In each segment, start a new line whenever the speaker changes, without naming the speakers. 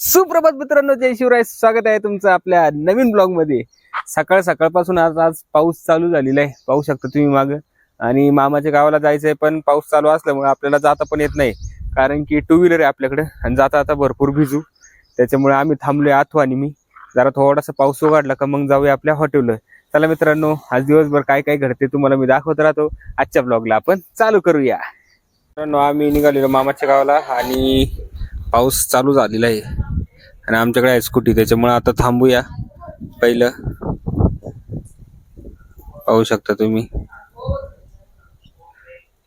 सुप्रभात मित्रांनो जय शिवराय. स्वागत आहे तुमचं आपल्या नवीन ब्लॉगमध्ये. सकाळ सकाळपासून आज आज पाऊस चालू झालेला आहे. पाहू शकता तुम्ही माग. आणि मामाच्या गावाला जायचंय पण पाऊस चालू असल्यामुळे आपल्याला जाता पण येत नाही. कारण की टू व्हीलर आहे आपल्याकडे. आणि जाता आता भरपूर भिजू. त्याच्यामुळे आम्ही थांबलोय आथू आणि मी. जरा थोडासा पाऊस उघडला का मग जाऊया आपल्या हॉटेलवर चला मित्रांनो आज दिवसभर काय काय घडते तुम्हाला मी दाखवत राहतो. आजच्या ब्लॉगला आपण चालू करूया. मित्रांनो आम्ही निघालेलो मामाच्या गावाला आणि पाऊस चालू झालेला आहे. आणि आमच्याकडे आहे स्कूटी त्याच्यामुळे आता थांबूया. पहिलं. पाहू शकता तुम्ही.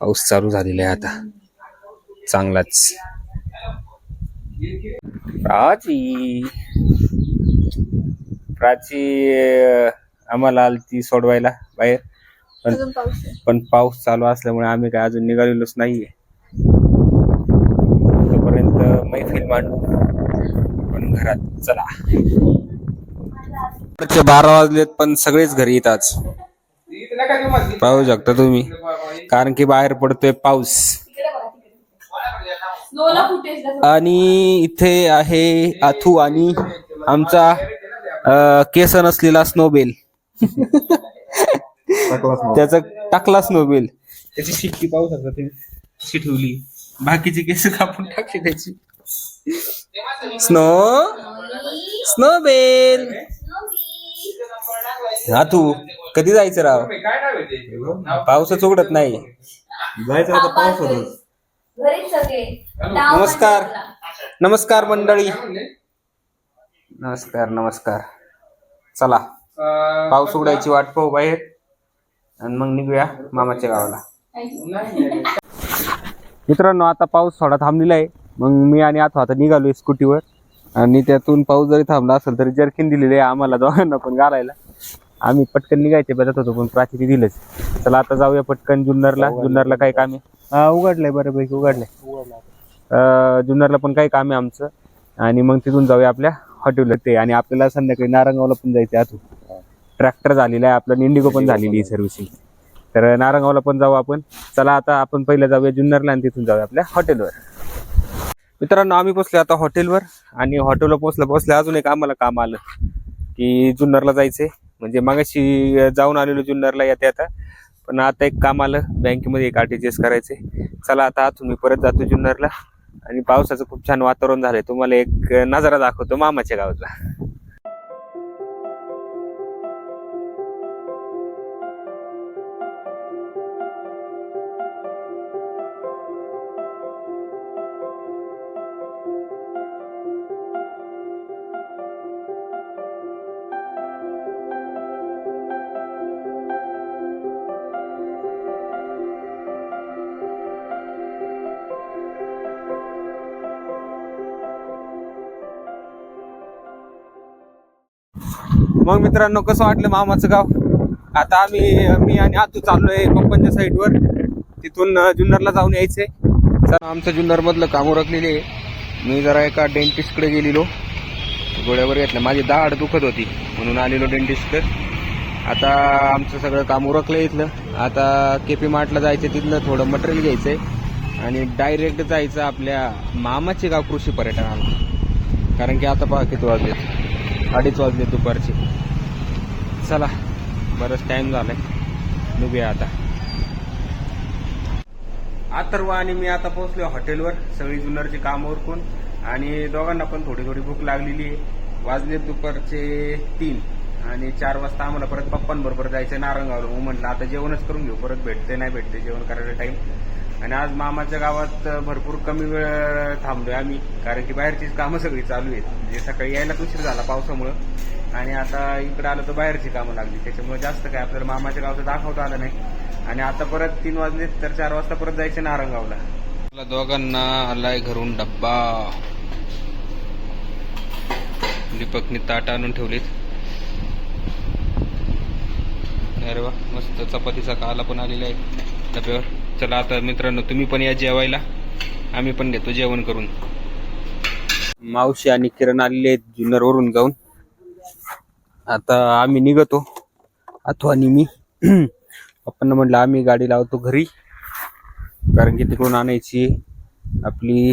पाऊस चालू झालेला आहे आता. चांगलाच. प्राची. प्राची आम्हाला आलती सोडवायला बाहेर. पण पण पाऊस चालू असल्यामुळे आम्ही काय अजून निघालेलोच नाहीये. तोपर्यंत मैफिल मांडू. घरात चला. बारा वाजलेत पण सगळेच घरी येतात पाहू शकता तुम्ही. कारण की बाहेर पडतोय पाऊस. आणि इथे आहे आथू आणि आमचा केस नसलेला स्नोबेल त्याचा टाकला स्नोबेल त्याची शिट्टी पाहू शकता तुम्ही. ठेवली बाकीची केस कापून टाकली त्याची. स्नो स्नोबेल हा तू कधी जायचं राव? पावसाच उघडत नाही.
जायचं आता पाऊस होत
नमस्कार. नमस्कार मंडळी. नमस्कार नमस्कार. चला. पाऊस उघडायची वाट पाहू बाहेर. आणि मग निघूया मामाच्या गावाला. मित्रांनो आता पाऊस थोडा थांबलेला आहे. मग मी आणि आता आता निघालोय स्कूटीवर. आणि त्यातून पाऊस जरी थांबला असेल तरी जर्किन दिलेली आहे आम्हाला दोघांना पण घालायला. आम्ही पटकन निघायचे बघत होतो पण प्राची दिलंच. चला आता जाऊया पटकन जुन्नरला. जुन्नरला काही काम? आहे हा उघडलंय बऱ्यापैकी उघडलंय. जुन्नरला पण काही काम आहे आमचं. आणि मग तिथून जाऊया आपल्या हॉटेलला ते. आणि आपल्याला संध्याकाळी नारंगावला पण जायचं आतून. ट्रॅक्टर झालेला आहे आपलं इंडिगो पण झालेली आहे सर्व्हिसिंग. तर नारंगावला पण जाऊ आपण. चला आता आपण पहिलं जाऊया जुन्नरला आणि तिथून जाऊया आपल्या हॉटेलवर. मित्रांनो आम्ही पोचले आता हॉटेलवर आणि हॉटेलवर पोचलं पोचल्या अजून एक आम्हाला काम आलं की जुन्नरला जायचंय. म्हणजे मागाशी जाऊन आलेलो जुन्नरला येते आता. पण आता एक काम आलं बँकेमध्ये एक आरटीजीएस करायचे चला आता आतून मी परत जातो जुन्नरला. आणि पावसाचं खूप छान वातावरण झालंय. तुम्हाला एक नजारा दाखवतो मामाच्या गावातला. मग मित्रांनो कसं वाटलं मामाचं गाव? आता आम्ही मी आणि आतू चाललोय पप्पांच्या साईडवर तिथून जुन्नरला जाऊन यायचंय. सर आमचं जुन्नरमधलं काम उरकलेले आहे. मी जरा एका डेंटिस्टकडे गेलेलो. गोळ्यावर घेतलं. माझी दाढ दुखत होती म्हणून आलेलो डेंटिस्टकडे आता आमचं सगळं काम उरकलं इथलं. आता केपी मार्टला जायचं तिथलं थोडं मटेरियल घ्यायचंय. आणि डायरेक्ट जायचं आपल्या मामाचे गाव कृषी पर्यटनाला. कारण की आता पहा किती वाजले अडीच वाजले दुपारचे. चला बरंच टाइम झालाय. निघूया आता. अथर्व आणि मी आता पोहोचलो हॉटेलवर सगळी जुन्नरची काम उरकून. आणि दोघांना पण थोडी थोडी भूक लागलेली आहे. वाजले दुपारचे तीन आणि चार वाजता आम्हाला परत पप्पांबरोबर जायचं नारंगावर मग म्हटलं आता जेवणच करून घेऊ परत भेटते नाही भेटते जेवण करायला टाईम आणि आज मामाच्या गावात भरपूर कमी वेळ थांबलोय आम्ही. कारण की बाहेरचीच कामं सगळी चालू आहेत. म्हणजे सकाळी यायला उशीर झाला पावसामुळं. आणि आता इकडे आलं तर बाहेरची कामं लागली. त्याच्यामुळे जास्त काय आपल्याला मामाच्या गावचं दाखवता आलं नाही. आणि आता परत तीन वाजले तर चार वाजता परत जायचं नारंगावला. मला दोघांना आलाय घरून डब्बा. दीपकने ताट आणून ठेवलीत. अरे वा मस्त. चपातीचा काला पण आलेला आहे डब्यावर. चला आता मित्रांनो तुम्ही पण या जेवायला. आम्ही पण घेतो जेवण करून. मावशी आणि किरण आलेले आहेत जुन्नरवरून जाऊन. आता आम्ही निघतो. अथवा आणि मी पप्पांना म्हटलं आम्ही गाडी लावतो घरी. कारण की तिकडून आणायची आपली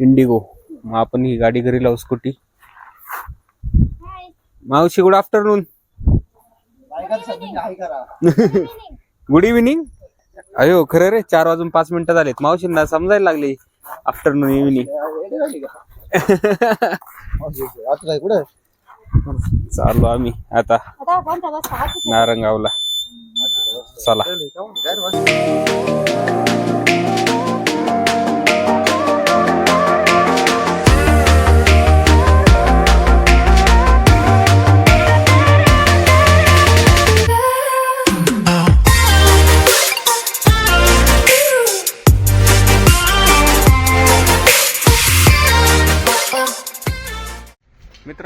इंडिगो. मग आपण ही गाडी घरी लावू स्कूटी. मावशी गुड आफ्टरनून गुड इव्हिनिंग अयो खरं रे? चार वाजून पाच मिनिटं झालेत. मावशींना समजायला लागले. आफ्टरनून इव्हिनिंग चाललो आम्ही आता. नारंगावला. चला.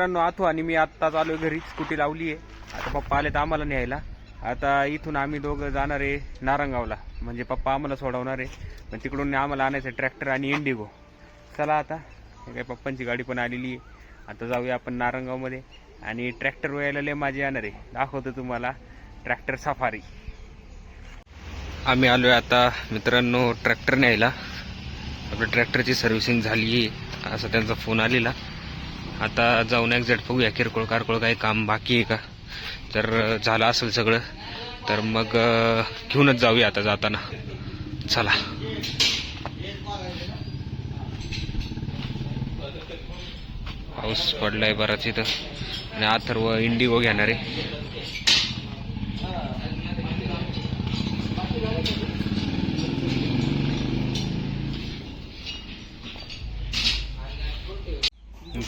मित्रांनो आथो आणि मी आत्ताच आलो घरी स्कूटी लावली आहे. आता पप्पा आले तर आम्हाला न्यायला. आता इथून आम्ही दोघं जाणार आहे नारंगावला. म्हणजे पप्पा आम्हाला सोडवणार आहे. पण तिकडून आम्हाला आणायचं ट्रॅक्टर आणि इंडिगो. चला आता. काय पप्पांची गाडी पण आलेली आहे. आता जाऊया आपण नारंगावमध्ये. आणि ट्रॅक्टर वयाला लय माझी येणार आहे. दाखवतो तुम्हाला. Tractor safari. आम्ही आलो आहे आता मित्रांनो ट्रॅक्टर न्यायला. आपल्या ट्रॅक्टरची सर्व्हिसिंग झाली आहे. असा त्यांचा फोन आलेला. आता जाऊन एक्झॅक्ट बघूया. किरकोळ कारकोळ काही काम बाकी आहे का? जर झालं असेल सगळं तर मग घेऊनच जाऊया आता जाताना. चला. पाऊस पडलाय बराच इथं. आणि अथर्व इंडिगो घेणार आहे.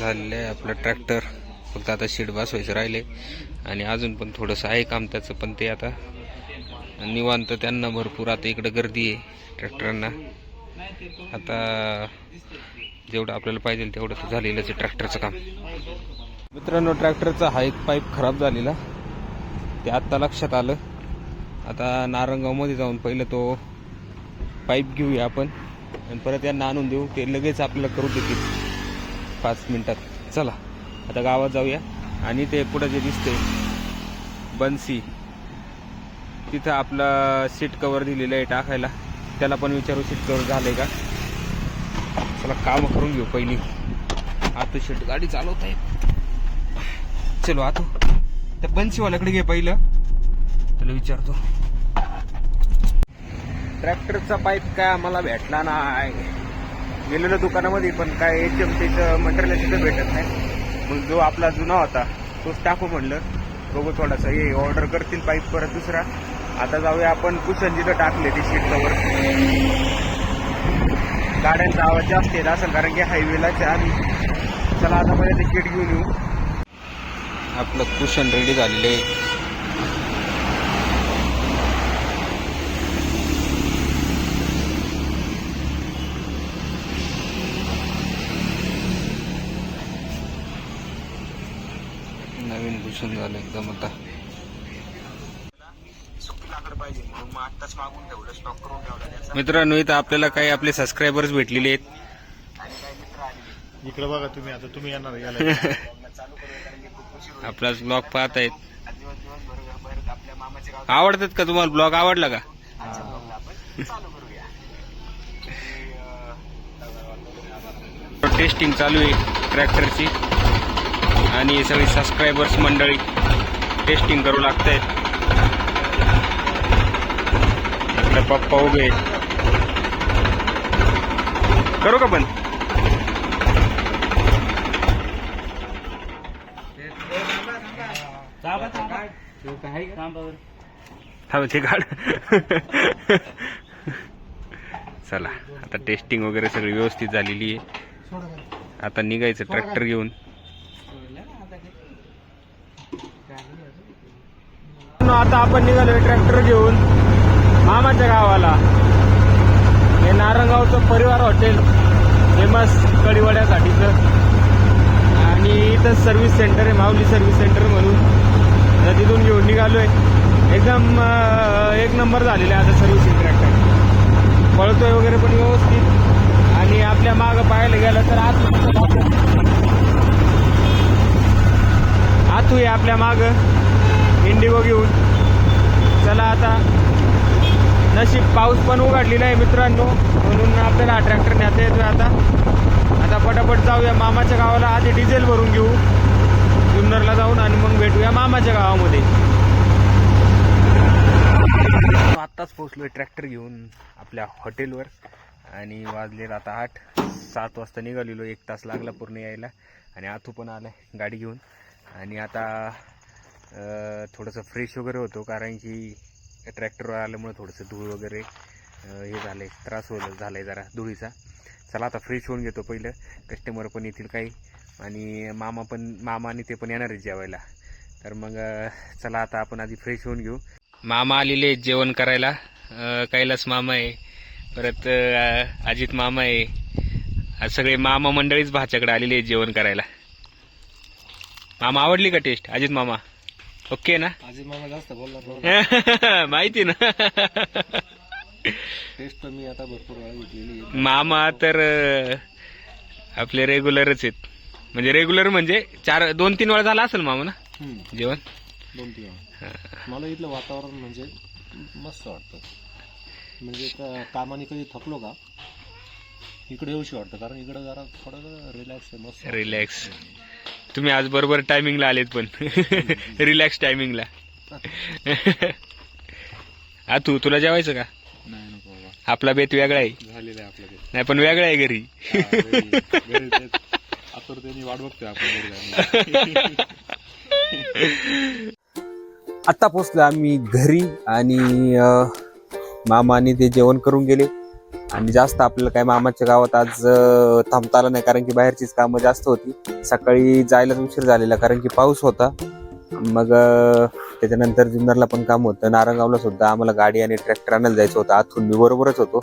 झालेलं आहे आपलं ट्रॅक्टर. फक्त आता शीट बसवायचं राहिले आणि अजून पण थोडंसं आहे काम त्याचं पण ते आता निवांत त्यांना भरपूर आता इकडं गर्दी आहे ट्रॅक्टरांना. आता जेवढं आपल्याला पाहिजे तेवढं तर झालेलंच आहे ट्रॅक्टरचं काम. मित्रांनो ट्रॅक्टरचा हा एक पाईप खराब झालेला. ते आत्ता लक्षात आलं. आता नारंगावमध्ये जाऊन पहिलं तो पाईप घेऊया आपण. आणि परत यांना आणून देऊ. ते लगेच आपल्याला करू देतील. पाच मिनटात. चला आता गावात जाऊया. आणि ते पुढं जे दिसते बनसी तिथं आपलं सीट कवर दिलेलं आहे टाकायला. त्याला पण विचारू सीट कवर झालंय का? चला काम करून घेऊ पहिली. आता शेट गाडी चालवत आहे. चलो आता. त्या बनसीवाल्याकडे घे पहिलं. त्याला विचारतो. ट्रॅक्टरचा पाईप काय आम्हाला भेटला नाही. गेलेलो दुकानामध्ये पण काय एच एम टीचं मटेरियल तिथं भेटत नाही. मग जो आपला जुना होता तोच टाकू म्हणलं. बघू थोडासा हे ऑर्डर करतील पाईप परत दुसरा. आता जाऊया आपण कुशन जिथं टाकले ते सीट कवर गाड्यांचा आवाज जास्त येत असेल कारण की हायवेला आम्ही चला आता मध्ये ते किट घेऊन येऊ. आपलं कुशन रेडी झालेलं आहे. भूषण झालं एकदम आता. मित्रांनो इथं आपल्याला काही आपले सबस्क्रायबर्स भेटलेले आहेत.
इकडे बघा तुम्ही आता तुम्ही येणार याला
आपलाच ब्लॉग पाहत आहेत आवडतात का तुम्हाला ब्लॉग आवडला का? टेस्टिंग चालू आहे ट्रॅक्टरची आणि सगळी सबस्क्रायबर्स मंडळी टेस्टिंग करू लागत आहेत इकडे पप्पा उभे करू का पण? थांब ते काढ. चला आता टेस्टिंग वगैरे सगळी व्यवस्थित झालेली आहे. आता निघायचं ट्रॅक्टर घेऊन. आता आपण निघालोय ट्रॅक्टर घेऊन मामाच्या गावाला. हे नारंगावचं परिवार हॉटेल. फेमस कढीवड्यासाठीचं. आणि इथं सर्व्हिस सेंटर आहे माऊली सर्व्हिस सेंटर म्हणून. तर तिथून घेऊन निघालोय. एकदम एक नंबर झालेला आहे आता सर्व्हिसिंग ट्रॅक्टर पळतोय वगैरे पण व्यवस्थित आणि आपल्या मागं पाहायला गेलं तर आत आतू आहे आपल्या मागं इंडिगो घेऊन. चला आता नशीब पाऊस पण उघडलेला आहे मित्रांनो. म्हणून आपल्याला ट्रॅक्टर न्याता येतोय आता. आता पटापट जाऊया मामाच्या गावाला. आधी डिझेल भरून घेऊ. जुन्नरला जाऊन आणि मग भेटूया मामाच्या गावामध्ये. आत्ताच पोहोचलोय ट्रॅक्टर घेऊन आपल्या हॉटेलवर आणि वाजले आता आठ. सात वाजता निघालेलो. एक तास लागला पूर्ण यायला. आणि आथू पण आलाय गाडी घेऊन. आणि आता थोडंसं फ्रेश वगैरे होतो कारण की ट्रॅक्टरवर आल्यामुळं थोडंसं धूळ वगैरे हे झालं आहे त्रास होत झालाय जरा धुळीचा. चला आता फ्रेश होऊन घेतो पहिलं. कस्टमर पण येतील काही. आणि मामा पण मामा आणि ते पण येणार आहेत जेवायला. तर मग चला आता आपण आधी फ्रेश होऊन घेऊ. मामा आलेले आहेत जेवण करायला. कैलास मामा आहे. परत अजित मामा आहे. सगळे मामा मंडळीच भाच्याकडे आलेले आहेत जेवण करायला. मामा आवडली का टेस्ट अजित मामा? ओके ना?
आजी मामा जास्त बोलला
माहिती ना.
टेस्ट तर मी आता भरपूर वेळा घेतलेली आहे.
मामा तर अं, आपले रेग्युलरच आहेत. म्हणजे रेग्युलर म्हणजे चार दोन तीन वेळा झाला असेल मामा ना?
हम्म,
जेवण?
दोन तीन वेळा. मला इथलं वातावरण म्हणजे मस्त वाटतं. म्हणजे का- कामाने कधी थकलो का इकडे येऊशी वाटतं. कारण इकडे जरा थोडं रिलॅक्स आहे मस्त
रिलॅक्स तुम्ही आज बरोबर टायमिंगला आलेत पण. रिलॅक्स टायमिंगला हा तू तुला जेवायचं का?
नाही नको बाबा.
आपला बेत वेगळा आहे.
झालेलं आहे आपलं
नाही पण वेगळा आहे घरी.
आतुरतेने वाट बघतोय आपण.
आता पोचलो आम्ही घरी आणि मामाने ते जेवण करून गेले. आणि जास्त आपल्याला काय मामाच्या गावात आज थांबता आलं नाही कारण की बाहेरचीच कामं जास्त होती. सकाळी जायलाच उशीर झालेला कारण की पाऊस होता. मग त्याच्यानंतर जुन्नरला पण काम होतं. नारंगावला सुद्धा आम्हाला गाडी आणि ट्रॅक्टर आणायला जायचं होतं. आतून मी बरोबरच होतो.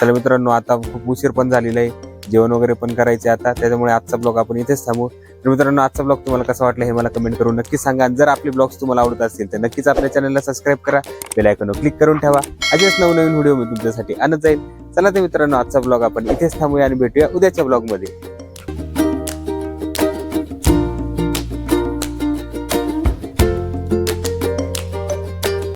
चला मित्रांनो आता खूप उशीर पण झालेला आहे. जेवण वगैरे पण करायचे आता. त्याच्यामुळे आजचा ब्लॉग आपण इथेच थांबू. तर मित्रांनो आजचा ब्लॉग तुम्हाला कसा वाटला हे मला कमेंट करून नक्की सांगा. जर आपले ब्लॉग्स तुम्हाला आवडत असतील तर नक्कीच आपल्या चॅनलला सबस्क्राईब करा. बेल आयकॉनवर क्लिक करून ठेवा. असेच नवनवीन व्हिडिओ मी तुमच्यासाठी आणत जाईल चला तर मित्रांनो आजचा ब्लॉग आपण इथेच थांबूया आणि भेटूया उद्याच्या ब्लॉगमध्ये